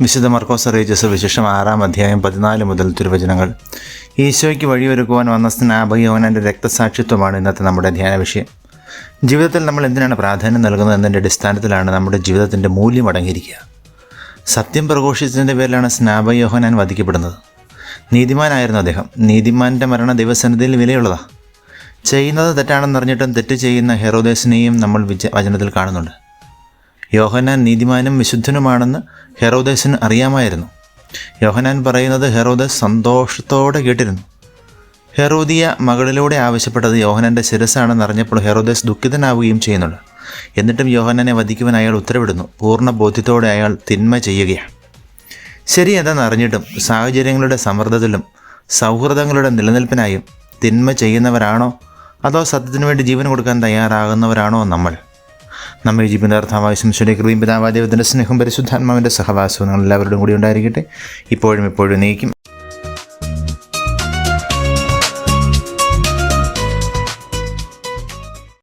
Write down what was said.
വിശുദ്ധ മർക്കോസ് അറിയിച്ച വിശേഷം ആറാം അധ്യായം പതിനാല് മുതൽ തിരുവചനങ്ങൾ. ഈശോയ്ക്ക് വഴിയൊരുക്കുവാൻ വന്ന സ്നാപകയോനന്റെ രക്തസാക്ഷിത്വമാണ് ഇന്നത്തെ നമ്മുടെ ധ്യാന വിഷയം. ജീവിതത്തിൽ നമ്മൾ എന്തിനാണ് പ്രാധാന്യം നൽകുന്നത് എന്നതിന്റെ അടിസ്ഥാനത്തിലാണ് നമ്മുടെ ജീവിതത്തിന്റെ മൂല്യം അടങ്ങിയിരിക്കുക. സത്യം പ്രഘോഷിച്ചതിന്റെ പേരിലാണ് സ്നാപയോഹനാൻ വധിക്കപ്പെടുന്നത്. നീതിമാനായിരുന്നു അദ്ദേഹം. നീതിമാന്റെ മരണ ദൈവസന്നിധിയിൽ വിലയുള്ളതാണ് ചെയ്യുന്നത് തെറ്റാണെന്നറിഞ്ഞിട്ടും തെറ്റ് ചെയ്യുന്ന ഹെറോദേസിനെയും നമ്മൾ വിജ വചനത്തിൽ കാണുന്നുണ്ട്. യോഹനാൻ നീതിമാനും വിശുദ്ധനുമാണെന്ന് ഹെറോദേസിന് അറിയാമായിരുന്നു. യോഹനാൻ പറയുന്നത് ഹെറോദസ് സന്തോഷത്തോടെ കേട്ടിരുന്നു. ഹെറോദിയ മകളിലൂടെ ആവശ്യപ്പെട്ടത് യോഹനാന്റെ ശിരസാണെന്ന് അറിഞ്ഞപ്പോൾ ഹെറോദസ് ദുഃഖിതനാവുകയും ചെയ്യുന്നുണ്ട്. എന്നിട്ടും യോഹനനെ വധിക്കുവാൻ അയാൾ ഉത്തരവിടുന്നു. പൂർണ ബോധ്യത്തോടെ അയാൾ തിന്മ ചെയ്യുകയാണ്. ശരി എന്തെന്ന് അറിഞ്ഞിട്ടും സാഹചര്യങ്ങളുടെ സമ്മർദ്ദത്തിലും സൗഹൃദങ്ങളുടെ നിലനിൽപ്പിനായും തിന്മ ചെയ്യുന്നവരാണോ? അതോ സത്യത്തിനു വേണ്ടി ജീവൻ കൊടുക്കാൻ തയ്യാറാകുന്നവരാണോ നമ്മൾ? നമ്മെ ജീവിതാർത്ഥമായ ശംശയുടെ കൃതിയും പിതാവാദേവത്തിന്റെ സ്നേഹം പരിശുദ്ധാത്മാവിന്റെ സഹവാസവും നിങ്ങൾ എല്ലാവരുടെയും കൂടി ഉണ്ടായിരിക്കട്ടെ. ഇപ്പോഴും ഇപ്പോഴും നീക്കും.